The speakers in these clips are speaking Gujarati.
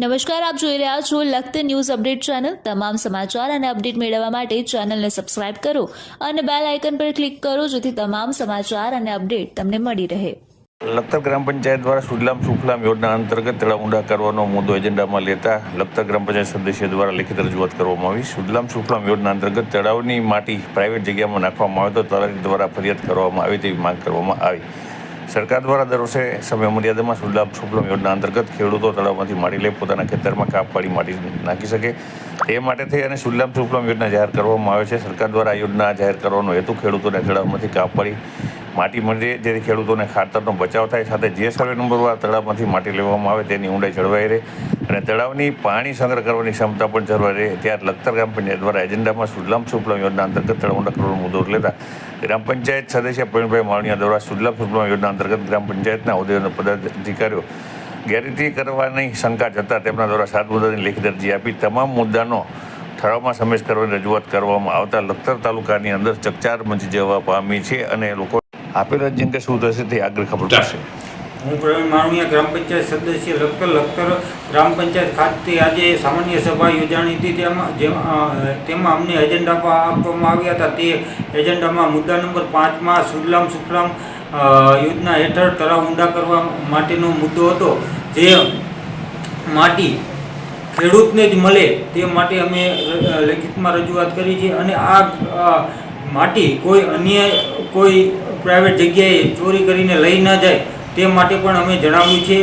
નમસ્કાર, આપ જોઈ રહ્યા છો લખત ન્યૂઝ અપડેટ ચેનલ. તમામ સમાચાર અને અપડેટ મેળવવા માટે ચેનલને સબસ્ક્રાઇબ કરો અને બેલ આઇકન પર ક્લિક કરો જેથી તમામ સમાચાર અને અપડેટ તમને મળી રહે. લખતર ગ્રામ પંચાયત દ્વારા સુજલામ સુફલામ યોજના અંતર્ગત તળાવ ઊંડા કરવાનો મુદ્દો એજન્ડામાં લેતા લખતર ગ્રામ પંચાયત સદસ્ય દ્વારા લેખિત રજૂઆત કરવામાં આવી. સુજલામ સુફલામ યોજના અંતર્ગત તળાવની માટી પ્રાઇવેટ જગ્યામાં નાખવામાં આવે તો તલાટી દ્વારા ફરિયાદ કરવામાં આવે તેવી માંગ કરવામાં આવી. સરકાર દ્વારા દર વર્ષે સમય મર્યાદામાં સુલભ સુપલમ યોજના અંતર્ગત ખેડૂતો તળાવમાંથી માડી લઈ પોતાના ખેતરમાં કાપ પાડી માટી નાખી શકે. એ માટે થઈ અને સુલભ સુપલમ યોજના જાહેર કરવામાં આવે છે. સરકાર દ્વારા આ યોજના જાહેર કરવાનો હેતુ ખેડૂતોને તળાવમાંથી કાપ પાડી માટી મળે જેથી ખેડૂતોને ખાતરનો બચાવ થાય. સાથે જે સર્વે નંબરવાર તળાવમાંથી માટી લેવામાં આવે, તેની ઊંડાઈ જળવાઈ રહે અને તળાવની પાણી સંગ્રહ કરવાની ક્ષમતા પણ જળવાઈ રહે. ત્યારે લખતર ગ્રામ પંચાયત દ્વારા એજન્ડામાં સુજલામ સુફલામ યોજના અંતર્ગત તળાવના ઊંડા કરવાનો મુદ્દો લેતા ગ્રામ પંચાયત સદસ્ય પ્રવીણભાઈ માળિયા દ્વારા સુજલામ સુફલામ યોજના અંતર્ગત ગ્રામ પંચાયતના હોદ્દેદાર પદાધિકારીઓ ગેરરીતિ કરવાની શંકા જતાં તેમના દ્વારા સાત મુદ્દાની લેખિત અરજી આપી. તમામ મુદ્દાનો ઠરાવમાં સમેશ કરવાની રજૂઆત કરવામાં આવતા લખતર તાલુકાની અંદર ચકચાર મચી જવા પામી છે અને લોકો આપેલ જ જેમ કે શું થશે તે આગળ ખબર પડશે. હું પ્રવીણ માણિયા ગ્રામ પંચાયત સદસ્ય લખતર લખતર ગ્રામ પંચાયત ખાતે આજે સામાન્ય સભા યોજાણી હતી. તેમાં જેમાં તેમાં અમને એજન્ડા આપવામાં આવ્યા હતા. તે એજન્ડામાં મુદ્દા નંબર પાંચમાં સુજલામ સુફલામ યોજના હેઠળ તળાવ ઊંડા કરવા માટેનો મુદ્દો હતો. જે માટી ખેડૂતને જ મળે તે માટે અમે લેખિતમાં રજૂઆત કરી છે. અને આ માટી કોઈ અન્ય કોઈ પ્રાઇવેટ જગ્યાએ ચોરી કરીને લઈ ન જાય તે માટે પણ અમે જણાવ્યું છે.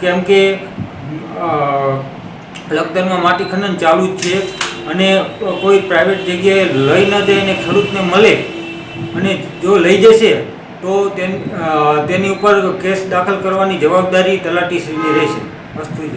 કેમ કે લખતરમાં માટી ખનન ચાલુ જ છે અને કોઈ પ્રાઇવેટ જગ્યાએ લઈ ન જાય અને ખેડૂતને મળે અને જો લઈ જશે તો તેન- ઉપર કેસ દાખલ કરવાની જવાબદારી તલાટીશ્રીની રહેશે. વસ્તુ જ